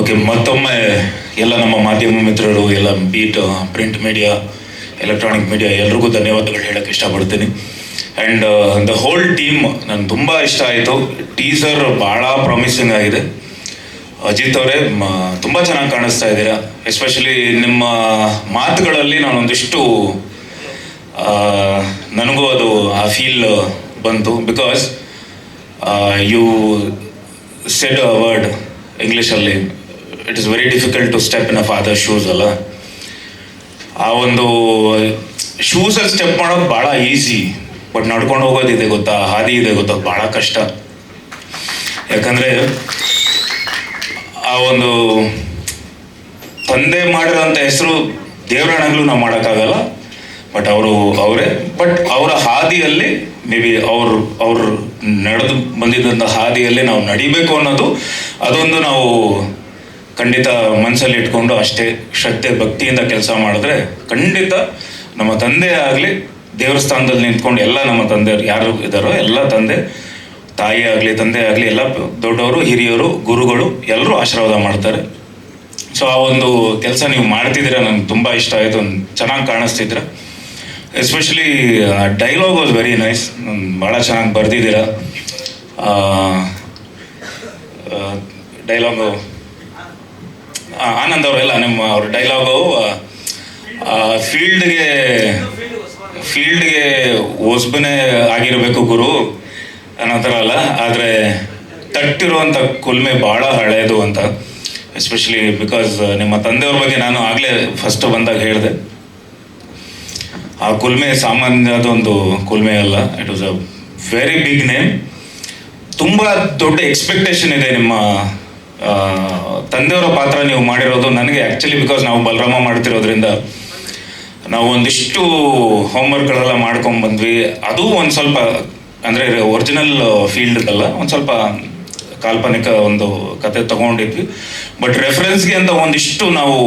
Okay ಮತ್ತೊಮ್ಮೆ ಎಲ್ಲ ನಮ್ಮ ಮಾಧ್ಯಮ ಮಿತ್ರರು, ಎಲ್ಲ beat print media electronic media ಎಲ್ರಿಗೂ ಧನ್ಯವಾದಗಳು ಹೇಳಕ್ಕೆ ಇಷ್ಟಪಡ್ತೀನಿ. ಆ್ಯಂಡ್ ದ ಹೋಲ್ ಟೀಮ್ ನನಗೆ ತುಂಬ ಇಷ್ಟ ಆಯಿತು. ಟೀಸರ್ ಭಾಳ ಪ್ರಾಮಿಸಿಂಗ್ ಆಗಿದೆ. ಅಜಿತ್ ಅವರೇ ತುಂಬ ಚೆನ್ನಾಗಿ ಕಾಣಿಸ್ತಾ ಇದ್ದೀರಾ. ಎಸ್ಪೆಷಲಿ ನಿಮ್ಮ ಮಾತುಗಳಲ್ಲಿ ನಾನೊಂದಿಷ್ಟು ನನಗೂ ಅದು, ಆ ಫೀಲ್ ಬಂತು. Because you said a word ಇಂಗ್ಲೀಷಲ್ಲಿ it is very difficult to step in a father shoes ಅಲ್ಲ ಆ ಒಂದು ಶೂಸಲ್ಲಿ ಸ್ಟೆಪ್ ಮಾಡೋದು ಭಾಳ ಈಸಿ ಬಟ್ ನಡ್ಕೊಂಡು ಹೋಗೋದಿದೆ ಗೊತ್ತಾ? ಹಾದಿ ಇದೆ ಗೊತ್ತಾ? ಭಾಳ ಕಷ್ಟ. ಯಾಕಂದರೆ, ಆ ಒಂದು ತಂದೆ ಮಾಡಿರೋಂಥ ಹೆಸರು ದೇವರಾಣಗಳು ನಾವು ಮಾಡೋಕ್ಕಾಗಲ್ಲ. ಬಟ್ ಅವರು ಅವರೇ. ಬಟ್ ಅವರ ಹಾದಿಯಲ್ಲಿ ಮೇ ಬಿ ಅವರು, ಅವ್ರು ನಡೆದು ಬಂದಿದ್ದಂಥ ಹಾದಿಯಲ್ಲಿ ನಾವು ನಡಿಬೇಕು ಅನ್ನೋದು, ಅದೊಂದು ನಾವು ಖಂಡಿತ ಮನಸ್ಸಲ್ಲಿ ಇಟ್ಕೊಂಡು ಅಷ್ಟೇ ಶ್ರದ್ಧೆ, ಭಕ್ತಿಯಿಂದ ಕೆಲಸ ಮಾಡಿದ್ರೆ ಖಂಡಿತ ನಮ್ಮ ತಂದೆ ಆಗಲಿ ದೇವಸ್ಥಾನದಲ್ಲಿ ನಿಂತ್ಕೊಂಡು ಎಲ್ಲ ನಮ್ಮ ತಂದೆಯವರು ಯಾರು ಇದ್ದಾರೋ ಎಲ್ಲ ತಂದೆ, ತಾಯಿ ಆಗಲಿ, ತಂದೆ ಆಗಲಿ, ಎಲ್ಲ ದೊಡ್ಡವರು, ಹಿರಿಯರು, ಗುರುಗಳು ಎಲ್ಲರೂ ಆಶೀರ್ವಾದ ಮಾಡ್ತಾರೆ. ಸೊ ಆ ಒಂದು ಕೆಲಸ ನೀವು ಮಾಡ್ತಿದ್ದೀರಾ ನಂಗೆ ತುಂಬ ಇಷ್ಟ ಆಯಿತು ಚೆನ್ನಾಗಿ ಕಾಣಿಸ್ತಿದ್ರ especially dialogue was very nice ಭಾಳ ಚೆನ್ನಾಗಿ ಬರೆದಿದ್ದೀರಾ. ಡೈಲಾಗು ಆನಂದ್ ಅವರೆಲ್ಲ ನಿಮ್ಮ ಅವ್ರ ಡೈಲಾಗು ಫೀಲ್ಡ್ಗೆ ಫೀಲ್ಡ್ಗೆ ಹೊಸಬನೇ ಆಗಿರಬೇಕು ಗುರು, ಅನ್ನೋ ಥರ ಅಲ್ಲ, ಆದರೆ ತಟ್ಟಿರುವಂಥ ಕುಲ್ಮೆ ಭಾಳ ಹಳೆಯದು ಅಂತ. ಎಸ್ಪೆಷಲಿ ಬಿಕಾಸ್ ನಿಮ್ಮ ತಂದೆಯವ್ರ ಬಗ್ಗೆ ನಾನು ಆಗಲೇ ಫಸ್ಟ್ ಬಂದಾಗ ಹೇಳಿದೆ. ಆ ಕುಲ್ಮೆ ಸಾಮಾನ್ಯದ ಒಂದು ಕುಲ್ಮೆ ಅಲ್ಲ it was a very big name ತುಂಬ ದೊಡ್ಡ ಎಕ್ಸ್ಪೆಕ್ಟೇಷನ್ ಇದೆ ನಿಮ್ಮ ತಂದೆಯವರ ಪಾತ್ರ ನೀವು ಮಾಡಿರೋದು ನನಗೆ ಆ್ಯಕ್ಚುಲಿ ಬಿಕಾಸ್ ನಾವು ಬಲರಾಮ ಮಾಡ್ತಿರೋದ್ರಿಂದ ನಾವು ಒಂದಿಷ್ಟು ಹೋಮ್ವರ್ಕ್ಗಳೆಲ್ಲ ಮಾಡ್ಕೊಂಡು ಬಂದ್ವಿ. ಅದು ಒಂದು ಸ್ವಲ್ಪ, ಅಂದರೆ ಒರಿಜಿನಲ್ ಫೀಲ್ಡ್ದಲ್ಲ ಒಂದು ಸ್ವಲ್ಪ ಕಾಲ್ಪನಿಕ ಒಂದು ಕತೆ ತಗೊಂಡಿದ್ವಿ. ಬಟ್ ರೆಫರೆನ್ಸ್ಗೆ ಅಂತ ಒಂದಿಷ್ಟು ನಾವು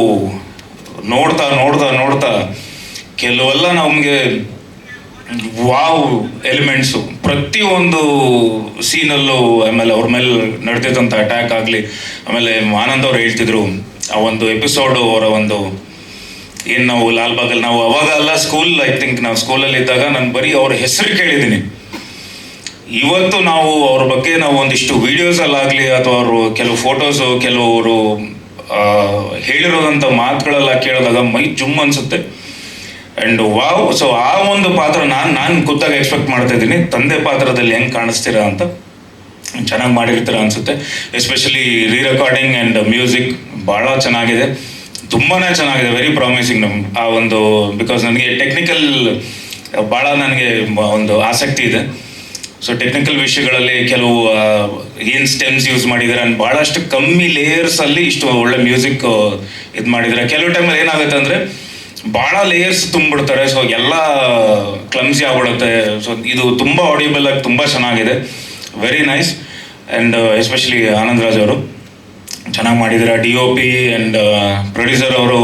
ನೋಡ್ತಾ ನೋಡ್ತಾ ನೋಡ್ತಾ ಕೆಲವೆಲ್ಲ ನಮಗೆ ವಾವ್ ಎಲಿಮೆಂಟ್ಸು ಪ್ರತಿಯೊಂದು ಸೀನಲ್ಲೂ ಆಮೇಲೆ ಅವ್ರ ಮೇಲೆ ನಡೆದಿದ್ದಂಥ ಅಟ್ಯಾಕ್ ಆಗಲಿ, ಆಮೇಲೆ ಆನಂದ್ ಅವ್ರು ಹೇಳ್ತಿದ್ರು, ಆ ಒಂದು ಎಪಿಸೋಡು ಅವರ ಒಂದು, ಏನು ನಾವು ಲಾಲ್ಬಾಗಲ್ಲಿ ನಾವು ಅವಾಗೆಲ್ಲ ಸ್ಕೂಲ್ ಐ ಥಿಂಕ್ ನಾವು ಸ್ಕೂಲಲ್ಲಿ ಇದ್ದಾಗ ನಾನು ಬರೀ ಅವ್ರ ಹೆಸರು ಕೇಳಿದ್ದೀನಿ. ಇವತ್ತು ನಾವು ಅವ್ರ ಬಗ್ಗೆ ನಾವು ಒಂದಿಷ್ಟು ವಿಡಿಯೋಸಲ್ಲಾಗಲಿ ಅಥವಾ ಅವರು ಕೆಲವು ಫೋಟೋಸು ಕೆಲವರು ಹೇಳಿರೋದಂಥ ಮಾತುಗಳೆಲ್ಲ ಕೇಳಿದಾಗ ಮೈ ಜುಮ್ ಅನ್ಸುತ್ತೆ. ಆ್ಯಂಡ್ ವಾವ್ ಸೊ ಆ ಒಂದು ಪಾತ್ರ ನಾನು ನಾನು ಗೊತ್ತಾಗ ಎಕ್ಸ್ಪೆಕ್ಟ್ ಮಾಡ್ತಾ ಇದ್ದೀನಿ. ತಂದೆ ಪಾತ್ರದಲ್ಲಿ ಹೆಂಗೆ ಕಾಣಿಸ್ತೀರಾ ಅಂತ ಚೆನ್ನಾಗಿ ಮಾಡಿರ್ತೀರ ಅನಿಸುತ್ತೆ. Especially re recording and music ಭಾಳ ಚೆನ್ನಾಗಿದೆ. ತುಂಬಾ ಚೆನ್ನಾಗಿದೆ ವೆರಿ ಪ್ರಾಮಿಸಿಂಗ್ ನಮ್ಮ ಆ ಒಂದು ಬಿಕಾಸ್ ನನಗೆ ಟೆಕ್ನಿಕಲ್ ಭಾಳ ನನಗೆ ಒಂದು ಆಸಕ್ತಿ ಇದೆ. ಸೊ ಟೆಕ್ನಿಕಲ್ ವಿಷಯಗಳಲ್ಲಿ ಕೆಲವು ಏನು ಸ್ಟೆಮ್ಸ್ ಯೂಸ್ ಮಾಡಿದ್ದಾರೆ ಅಂಡ್ ಭಾಳಷ್ಟು ಕಮ್ಮಿ ಲೇಯರ್ಸಲ್ಲಿ ಇಷ್ಟು ಒಳ್ಳೆ ಮ್ಯೂಸಿಕ್ ಇದು ಮಾಡಿದ್ದಾರೆ ಕೆಲವು ಟೈಮಲ್ಲಿ ಏನಾಗುತ್ತೆ ಅಂದರೆ ಭಾಳ ಲೇಯರ್ಸ್ ತುಂಬಿಡ್ತಾರೆ. ಸೊ ಎಲ್ಲ ಕ್ಲಮ್ಸಿ ಆಗ್ಬಿಡುತ್ತೆ. ಸೊ ಇದು ತುಂಬ ಆಡಿಯಬಲ್ ಆಗಿ ತುಂಬ ಚೆನ್ನಾಗಿದೆ. Very nice and especially Anand Raj ಅವರು. ಚೆನ್ನಾಗಿ ಮಾಡಿದ್ದಾರೆ D O P and producer ಅವರು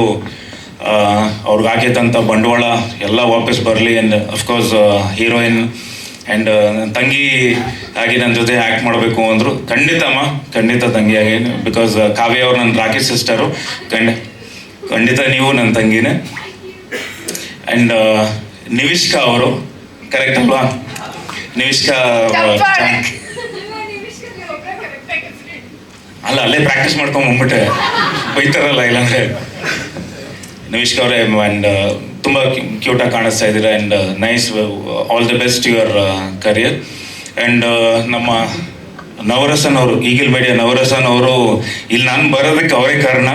ಅವ್ರಿಗೆ ಹಾಕಿದಂಥ ಬಂಡವಾಳ ಎಲ್ಲ ವಾಪಸ್ ಬರಲಿ. ಆ್ಯಂಡ್ ಅಫ್ಕೋರ್ಸ್ ಹೀರೋಯಿನ್ ಆ್ಯಂಡ್ ನನ್ನ ತಂಗಿ ಆಗಿ ನನ್ನ ಜೊತೆ ಆ್ಯಕ್ಟ್ ಮಾಡಬೇಕು ಅಂದರು. ಖಂಡಿತ ಅಮ್ಮ. ಖಂಡಿತ ತಂಗಿಯಾಗಿ ಬಿಕಾಸ್ ಕಾವ್ಯ ಅವರು ನನ್ನ ರಾಕೇಶ್ ಸಿಸ್ಟರು ಖಂಡ, ಖಂಡಿತ ನೀವು ನನ್ನ ತಂಗಿನೇ. ಆ್ಯಂಡ್ ನಿವಿಷ್ಕಾ ಅವರು ಕರೆಕ್ಟ್ ಅಲ್ವಾ? ನಿವಿಷ್ಕಾ ಅಲ್ಲ ಅಲ್ಲೇ ಪ್ರಾಕ್ಟೀಸ್ ಮಾಡ್ಕೊಂಡು ಬಂದ್ಬಿಟ್ಟೆ. ಬೈತಾರಲ್ಲ ಇಲ್ಲಾಂದ್ರೆ. ನಿವಿಷ್ಕಾ ಅವರೇ ಆ್ಯಂಡ್ ತುಂಬ ಕ್ಯೂಟಾಗಿ ಕಾಣಿಸ್ತಾ ಇದ್ದೀರಾ and nice all the best your career and ನಮ್ಮ ನವರಸನ್ ಅವರು ಈಗಿಲ್ ಮೀಡಿಯಾ ನವರಸನ್ ಅವರು ಇಲ್ಲಿ ನಾನು ಬರೋದಕ್ಕೆ ಅವರೇ ಕಾರಣ.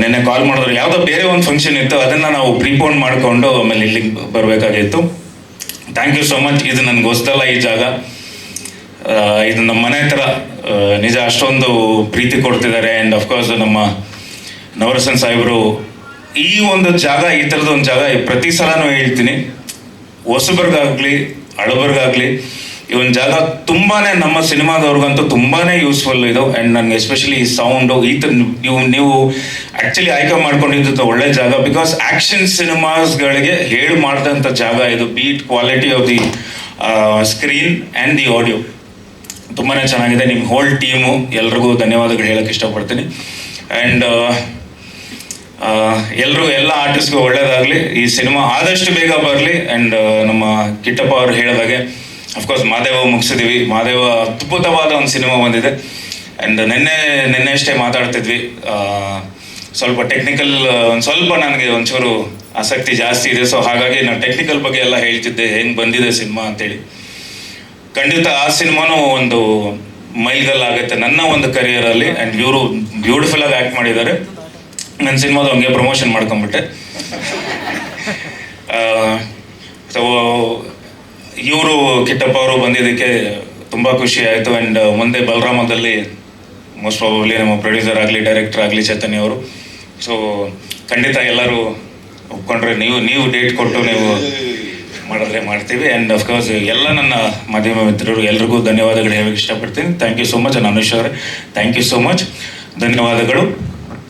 ನೆನ್ನೆ ಕಾಲ್ ಮಾಡಿದ್ರು. ಯಾವುದೋ ಬೇರೆ ಒಂದು ಫಂಕ್ಷನ್ ಇತ್ತು, ಅದನ್ನು ನಾವು ಪ್ರೀಪೋನ್ ಮಾಡಿಕೊಂಡು ಆಮೇಲೆ ಇಲ್ಲಿಗೆ ಬರಬೇಕಾಗಿತ್ತು. ಥ್ಯಾಂಕ್ ಯು ಸೋ ಮಚ್ ಇದು ನನಗೆ ಗೊತ್ತಲ್ಲ ಈ ಜಾಗ. ಇದು ನಮ್ಮ ಮನೆ ಹತ್ರ ನಿಜ ಅಷ್ಟೊಂದು ಪ್ರೀತಿ ಕೊಡ್ತಿದ್ದಾರೆ. ಆ್ಯಂಡ್ ಅಫ್ಕೋರ್ಸ್ ನಮ್ಮ ನವರಸನ್ ಸಾಹೇಬರು ಈ ಒಂದು ಜಾಗ, ಈ ಥರದ ಒಂದು ಜಾಗ ಪ್ರತಿ ಸಲನೂ ಹೇಳ್ತೀನಿ. ಹೊಸಬರ್ಗಾಗಲಿ ಹಳಬರಿಗಾಗಲಿ ಈ ಒಂದು ಜಾಗ ತುಂಬಾನೇ ನಮ್ಮ ಸಿನಿಮಾದವ್ರಿಗಂತೂ ತುಂಬಾನೇ ಯೂಸ್ಫುಲ್ ಇದು. ಅಂಡ್ ನನಗೆ ಎಸ್ಪೆಷಲಿ ಈ ಸೌಂಡು ಈ ಥರ ನೀವು ನೀವು ಆ್ಯಕ್ಚುಲಿ ಆಯ್ಕೆ ಮಾಡ್ಕೊಂಡಿದ್ದು ಒಳ್ಳೆ ಜಾಗ. ಬಿಕಾಸ್ ಆ್ಯಕ್ಷನ್ ಸಿನಿಮಾಸ್ಗಳಿಗೆ ಹೇಳಿ ಮಾಡಿದಂಥ ಜಾಗ ಇದು. Beat quality of the screen and the audio ತುಂಬಾ ಚೆನ್ನಾಗಿದೆ. ನಿಮ್ಮ ಹೋಲ್ ಟೀಮು ಎಲ್ರಿಗೂ ಧನ್ಯವಾದಗಳು ಹೇಳಕ್ಕೆ ಇಷ್ಟಪಡ್ತೀನಿ. ಆ್ಯಂಡ್ ಎಲ್ಲರೂ ಎಲ್ಲ ಆರ್ಟಿಸ್ಟ್ಗೂ ಒಳ್ಳೇದಾಗಲಿ. ಈ ಸಿನಿಮಾ ಆದಷ್ಟು ಬೇಗ ಬರಲಿ. ಆ್ಯಂಡ್ ನಮ್ಮ ಕಿಟ್ಟಪ್ಪ ಅವರು ಹೇಳಿದಾಗೆ ಅಫ್ಕೋರ್ಸ್ ಮಾದೇವ ಮುಗಿಸಿದೀವಿ. ಮಾದೇವ ಅದ್ಭುತವಾದ ಒಂದು ಸಿನಿಮಾ ಬಂದಿದೆ. ಆ್ಯಂಡ್ ನಿನ್ನೆ ನಿನ್ನೆ ಅಷ್ಟೇ ಮಾತಾಡ್ತಿದ್ವಿ. ಸ್ವಲ್ಪ ಟೆಕ್ನಿಕಲ್ ಒಂದು ಸ್ವಲ್ಪ ನನಗೆ ಒಂಚೂರು ಆಸಕ್ತಿ ಜಾಸ್ತಿ ಇದೆ. ಸೊ ಹಾಗಾಗಿ ನಾನು ಟೆಕ್ನಿಕಲ್ ಬಗ್ಗೆ ಎಲ್ಲ ಹೇಳ್ತಿದ್ದೆ. ಹೆಂಗೆ ಬಂದಿದೆ ಸಿನಿಮಾ ಅಂತೇಳಿ. ಖಂಡಿತ ಆ ಸಿನಿಮಾನು ಒಂದು ಮೈಲ್ಗಲ್ಲಾಗುತ್ತೆ ನನ್ನ ಒಂದು ಕರಿಯರಲ್ಲಿ ಆ್ಯಂಡ್ ಇವರು ಬ್ಯೂಟಿಫುಲ್ ಆಗಿ ಆ್ಯಕ್ಟ್ ಮಾಡಿದ್ದಾರೆ. ನನ್ನ ಸಿನಿಮಾದ ಹಂಗೆ ಪ್ರಮೋಷನ್ ಮಾಡ್ಕೊಂಬಿಟ್ಟೆ. ಸೊ ಇವರು ಕಿಟ್ಟಪ್ಪ ಅವರು ಬಂದಿದ್ದಕ್ಕೆ ತುಂಬ ಖುಷಿ ಆಯಿತು. ಆ್ಯಂಡ್ ಮುಂದೆ ಬಲರಾಮದಲ್ಲಿ ಮೋಸ್ಟ್ ಪ್ರಾಬಬ್ಲಿ ನಮ್ಮ ಪ್ರೊಡ್ಯೂಸರ್ ಆಗಲಿ ಡೈರೆಕ್ಟರ್ ಆಗಲಿ ಚೈತನ್ಯ ಅವರು. ಸೊ ಖಂಡಿತ ಎಲ್ಲರೂ ಒಪ್ಕೊಂಡ್ರೆ ನೀವು ನೀವು ಡೇಟ್ ಕೊಟ್ಟು ನೀವು ಮಾಡಿದ್ರೆ ಮಾಡ್ತೀವಿ. ಆ್ಯಂಡ್ ಅಫ್ಕೋರ್ಸ್ ಎಲ್ಲ ನನ್ನ ಮಾಧ್ಯಮ ಮಿತ್ರರು ಎಲ್ರಿಗೂ ಧನ್ಯವಾದಗಳು ಹೇಳಕ್ಕೆ ಇಷ್ಟಪಡ್ತೀನಿ. Thank you so much Anush ಅವರೇ. ಥ್ಯಾಂಕ್ ಯು ಸೋ ಮಚ್ ಧನ್ಯವಾದಗಳು.